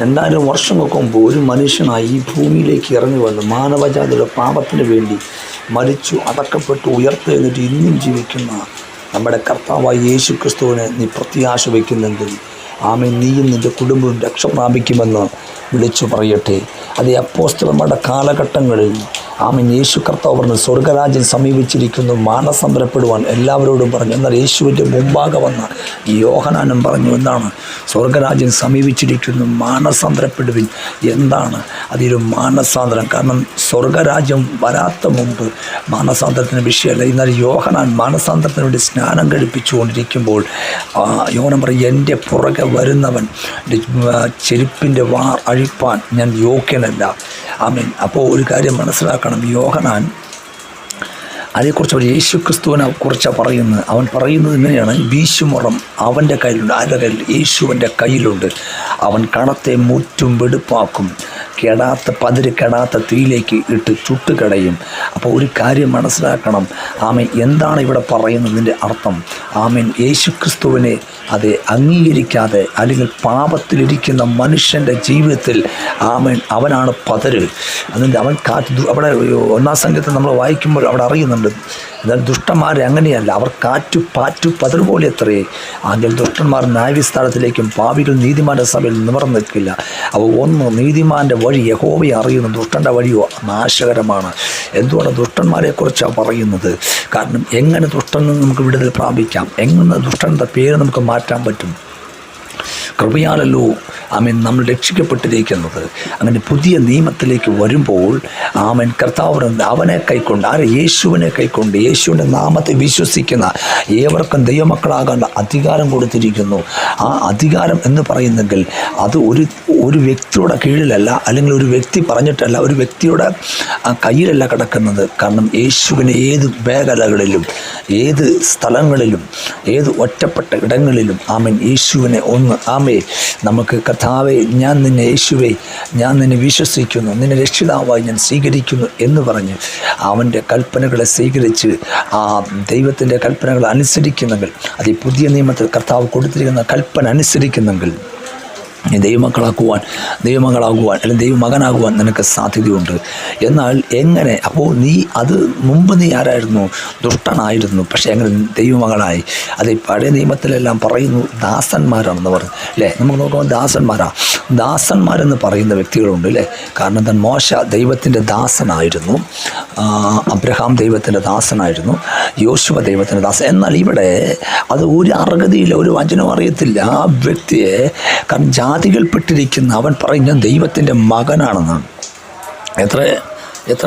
രണ്ടായിരം വർഷങ്ങൾക്ക് മുമ്പ് ഒരു മനുഷ്യനായി ഈ ഭൂമിയിലേക്ക് ഇറങ്ങി വന്ന് മാനവജാതിയുടെ പാപത്തിന് വേണ്ടി മരിച്ചു അടക്കപ്പെട്ടു ഉയർത്തെഴുന്നിട്ട് ഇന്നും ജീവിക്കുന്ന നമ്മുടെ കർത്താവായ യേശു ക്രിസ്തുവിനെ നീ പ്രത്യാശ വയ്ക്കുന്നെങ്കിൽ. ആമെ നീയും നിന്റെ കുടുംബവും രക്ഷ പ്രാപിക്കുമെന്ന് വിളിച്ചു പറയട്ടെ. അതേ അപ്പോസ്തലന്മാരുടെ കാലഘട്ടങ്ങളിൽ ആമൻ. യേശു കർത്താവ് പറഞ്ഞു സ്വർഗരാജ്യം സമീപിച്ചിരിക്കുന്നു. മാനസംബരപ്പെടുവാൻ എല്ലാവരോടും പറഞ്ഞു. എന്നാൽ യേശുവിന്റെ മുമ്പാകെ വന്ന യോഹനാനും പറഞ്ഞു എന്താണ്? സ്വർഗരാജ്യം സമീപിച്ചിരിക്കുന്നു. മാനസാന്തരപ്പെടുവിൻ. എന്താണ്? അതൊരു മാനസാന്തരം. കാരണം സ്വർഗരാജ്യം വരാത്ത മുമ്പ് മാനസാന്തരത്തിന് വിഷയമല്ല. എന്നാൽ യോഹനാൻ മാനസാന്തരത്തിന് വേണ്ടി സ്നാനം കഴിപ്പിച്ചുകൊണ്ടിരിക്കുമ്പോൾ യോഹനം പറയും എന്റെ പുറകെ വരുന്നവൻ ചെരുപ്പിന്റെ വാർ അഴിപ്പാൻ ഞാൻ യോഗ്യനല്ല. ആമീൻ. അപ്പോൾ ഒരു കാര്യം മനസ്സിലാക്കണം. യോഹനാൻ അതേക്കുറിച്ച് അവർ യേശു ക്രിസ്തുവിനെ കുറിച്ചാണ് പറയുന്നത്. അവൻ പറയുന്നത് ഇങ്ങനെയാണ്. വീശുമുറം അവന്റെ കയ്യിലുണ്ട്. ആരുടെ കയ്യിൽ യേശുവിന്റെ കയ്യിലുണ്ട്. അവൻ കണത്തെ മുറ്റും വെടുപ്പാക്കും. കെടാത്ത പതിര് കെടാത്ത തീയിലേക്ക് ഇട്ട് ചുട്ടുകടയും അപ്പോൾ ഒരു കാര്യം മനസ്സിലാക്കണം. ആമൻ. എന്താണ് ഇവിടെ പറയുന്നതിന്റെ അർത്ഥം? ആമൻ. യേശു ക്രിസ്തുവിനെ അത് അംഗീകരിക്കാതെ അല്ലെങ്കിൽ പാപത്തിലിരിക്കുന്ന മനുഷ്യന്റെ ജീവിതത്തിൽ ആമൻ അവനാണ് പതര്. അതിന്റെ അവൻ കാറ്റ് അവിടെ ഒന്നാം സംഘത്തിൽ നമ്മൾ വായിക്കുമ്പോൾ അവിടെ അറിയുന്നുണ്ട്. എന്നാൽ ദുഷ്ടന്മാരെ അങ്ങനെയല്ല. അവർ കാറ്റു പാറ്റു പതർ പോലെ എത്രയേ ആങ്കിൽ ദുഷ്ടന്മാർ ന്യായവിസ്ഥാനത്തിലേക്കും പാവികൾ നീതിമാന്റെ സഭയിൽ നിവർന്നു നിൽക്കില്ല അവ ഒന്ന് നീതിമാന്റെ വഴി യഹോവയെ അറിയുന്ന ദുഷ്ടന്റെ വഴിയോ നാശകരമാണ്. എന്തുകൊണ്ട് ദുഷ്ടന്മാരെക്കുറിച്ചാണ് പറയുന്നത്? കാരണം എങ്ങനെ ദുഷ്ടൻ നിന്ന് നമുക്ക് വിടുതൽ പ്രാപിക്കാം? എങ്ങനെ ദുഷ്ടന്റെ പേര് നമുക്ക് മാറ്റാൻ പറ്റും? കൃപയാലല്ലോ. ആമൻ. നമ്മൾ രക്ഷിക്കപ്പെട്ടിരിക്കുന്നത്. അങ്ങനെ പുതിയ നിയമത്തിലേക്ക് വരുമ്പോൾ ആമൻ കർത്താവ് അവനെ കൈക്കൊണ്ട് ആരെ? യേശുവിനെ കൈക്കൊണ്ട് യേശുവിന്റെ നാമത്തെ വിശ്വസിക്കുന്ന ഏവർക്കും ദൈവമക്കളാകാനുള്ള അധികാരം കൊടുത്തിരിക്കുന്നു. ആ അധികാരം എന്ന് പറയുന്നെങ്കിൽ അത് ഒരു ഒരു വ്യക്തിയുടെ കീഴിലല്ല അല്ലെങ്കിൽ ഒരു വ്യക്തി പറഞ്ഞിട്ടല്ല ഒരു വ്യക്തിയുടെ ആ, കയ്യിലല്ല കിടക്കുന്നത്. കാരണം യേശുവിനെ ഏത് മേഖലകളിലും ഏത് സ്ഥലങ്ങളിലും ഏത് ഒറ്റപ്പെട്ട ഇടങ്ങളിലും ആമൻ യേശുവിനെ ഒന്ന് ആമേ നമുക്ക് കഥാവെ ഞാൻ നിന്നെ യേശുവെ ഞാൻ നിന്നെ വിശ്വസിക്കുന്നു നിന്നെ രക്ഷിതാവായി ഞാൻ സ്വീകരിക്കുന്നു എന്ന് പറഞ്ഞ് അവന്റെ കൽപ്പനകളെ സ്വീകരിച്ച് ആ ദൈവത്തിന്റെ കൽപ്പനകൾ അനുസരിക്കുന്നെങ്കിൽ അത് ഈ പുതിയ നിയമത്തിൽ കർത്താവ് കൊടുത്തിരിക്കുന്ന കൽപ്പന അനുസരിക്കുന്നെങ്കിൽ ദൈവമക്കളാക്കുവാൻ ദൈവമകളാകുവാൻ അല്ലെങ്കിൽ ദൈവമകനാകുവാൻ നിനക്ക് സാധ്യതയുണ്ട്. എന്നാൽ എങ്ങനെ? അപ്പോൾ നീ അത് മുമ്പ് നീ ആരായിരുന്നു? ദുഷ്ടനായിരുന്നു. പക്ഷേ എങ്ങനെ ദൈവമകളായി. അത് പഴയ നിയമത്തിലെല്ലാം പറയുന്നു ദാസന്മാരാണെന്ന് പറഞ്ഞു അല്ലേ? നമുക്ക് നോക്കുമ്പോൾ ദാസന്മാരാ. ദാസന്മാരെന്ന് പറയുന്ന വ്യക്തികളുണ്ട് അല്ലേ? കാരണം താൻ മോശ ദൈവത്തിന്റെ ദാസനായിരുന്നു. അബ്രഹാം ദൈവത്തിന്റെ ദാസനായിരുന്നു. യോശുവ ദൈവത്തിന്റെ ദാസൻ. എന്നാൽ ഇവിടെ അത് ഒരു അർഹതയില്ല ഒരു വചനം അറിയത്തില്ല ആ വ്യക്തിയെ. കാരണം ജാതികൾപ്പെട്ടിരിക്കുന്ന അവൻ പറയും ഞാൻ ദൈവത്തിന്റെ മകനാണെന്നാണ്. എത്ര എത്ര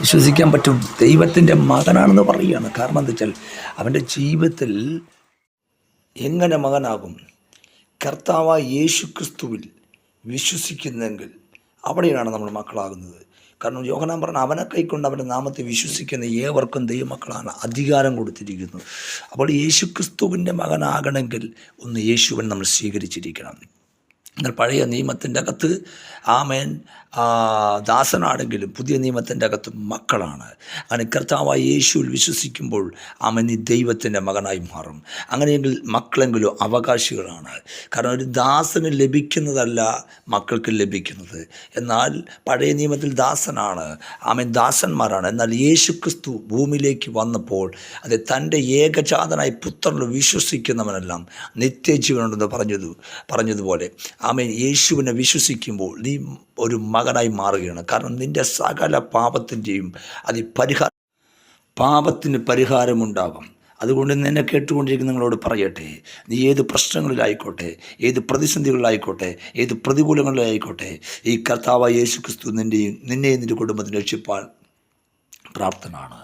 വിശ്വസിക്കാൻ പറ്റും? ദൈവത്തിന്റെ മകനാണെന്ന് പറയുകയാണ്. കാരണം എന്താ വെച്ചാൽ അവന്റെ ജീവിതത്തിൽ എങ്ങനെ മകനാകും? കർത്താവായ യേശു ക്രിസ്തുവിൽ വിശ്വസിക്കുന്നെങ്കിൽ അവിടെയാണ് നമ്മൾ മക്കളാകുന്നത്. കാരണം യോഹനാൻ പറഞ്ഞ അവനെ കൈക്കൊണ്ട് അവന്റെ നാമത്തെ വിശ്വസിക്കുന്ന ഏവർക്കും ദൈവമക്കളാണ് അധികാരം കൊടുത്തിരിക്കുന്നത് അപ്പോൾ യേശു ക്രിസ്തുവിന്റെ മകനാകണമെങ്കിൽ ഒന്ന് യേശുവിനെ നമ്മൾ സ്വീകരിച്ചിരിക്കണം. എന്നാൽ പഴയ നിയമത്തിന്റെ അകത്ത് ആമേൻ ദാസനാണെങ്കിലും പുതിയ നിയമത്തിന്റെ അകത്ത് മക്കളാണ്. അങ്ങനെ കർത്താവായ യേശുവിൽ വിശ്വസിക്കുമ്പോൾ ആമൻ ഈ ദൈവത്തിന്റെ മകനായി മാറും. അങ്ങനെയെങ്കിൽ മക്കളെങ്കിലും അവകാശികളാണ്. കാരണം ഒരു ദാസന് ലഭിക്കുന്നതല്ല മക്കൾക്ക് ലഭിക്കുന്നത്. എന്നാൽ പഴയ നിയമത്തിൽ ദാസനാണ് ആമൻ ദാസന്മാരാണ്. എന്നാൽ യേശു ക്രിസ്തു ഭൂമിയിലേക്ക് വന്നപ്പോൾ അത് തന്റെ ഏകജാതനായി പുത്രനിൽ വിശ്വസിക്കുന്നവനെല്ലാം നിത്യജീവനുണ്ടെന്ന് പറഞ്ഞത് പറഞ്ഞതുപോലെ. ആമേൻ. യേശുവിനെ വിശ്വസിക്കുമ്പോൾ നീ ഒരു മകനായി മാറുകയാണ്. കാരണം നിന്റെ സകല പാപത്തിന്റെയും അത് പരിഹാര പാപത്തിന് പരിഹാരമുണ്ടാകും അതുകൊണ്ട് നിന്നെ കേട്ടുകൊണ്ടിരിക്കുന്ന നിങ്ങളോട് പറയട്ടെ. നീ ഏത് പ്രശ്നങ്ങളിലായിക്കോട്ടെ ഏത് പ്രതിസന്ധികളിലായിക്കോട്ടെ ഏത് പ്രതികൂലങ്ങളിലായിക്കോട്ടെ ഈ കർത്താവ് യേശു ക്രിസ്തു നിന്റെയും നിന്നെയും നിന്റെ കുടുംബത്തിന് രക്ഷിപ്പാൻ പ്രാപ്തനാണ്.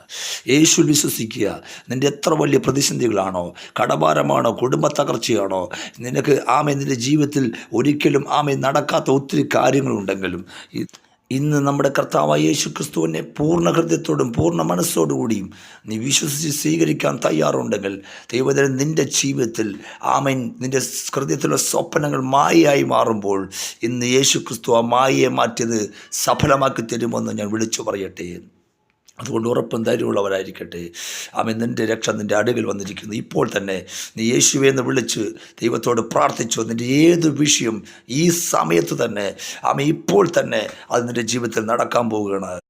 യേശു വിശ്വസിക്കുക നിന്റെ എത്ര വലിയ പ്രതിസന്ധികളാണോ കടഭാരമാണോ കുടുംബ തകർച്ചയാണോ നിനക്ക് ആമേ നിന്റെ ജീവിതത്തിൽ ഒരിക്കലും ആമേ നടക്കാത്ത ഒത്തിരി കാര്യങ്ങളുണ്ടെങ്കിലും ഇന്ന് നമ്മുടെ കർത്താവായ യേശു ക്രിസ്തുവിനെ പൂർണ ഹൃദയത്തോടും പൂർണ മനസ്സോടുകൂടിയും നീ വിശ്വസിച്ച് സ്വീകരിക്കാൻ തയ്യാറുണ്ടെങ്കിൽ ദൈവത്തിന് നിന്റെ ജീവിതത്തിൽ ആമൻ നിന്റെ ഹൃദയത്തിലുള്ള സ്വപ്നങ്ങൾ മായയായി മാറുമ്പോൾ ഇന്ന് യേശു ക്രിസ്തു ആ മായയെ മാറ്റിയത് സഫലമാക്കി തരുമെന്ന് ഞാൻ വിളിച്ചു പറയട്ടെ. അതുകൊണ്ട് ഉറപ്പും ധൈര്യമുള്ളവരായിരിക്കട്ടെ അവൻ നിന്റെ രക്ഷ നിന്റെ അടുകിൽ വന്നിരിക്കുന്നു. ഇപ്പോൾ തന്നെ നീ യേശുവെ എന്ന് വിളിച്ച് ദൈവത്തോട് പ്രാർത്ഥിച്ചു. നിന്റെ ഏത് വിഷയം ഈ സമയത്ത് തന്നെ അവൻ ഇപ്പോൾ തന്നെ അത് നിന്റെ ജീവിതത്തിൽ നടക്കാൻ പോവുകയാണ്.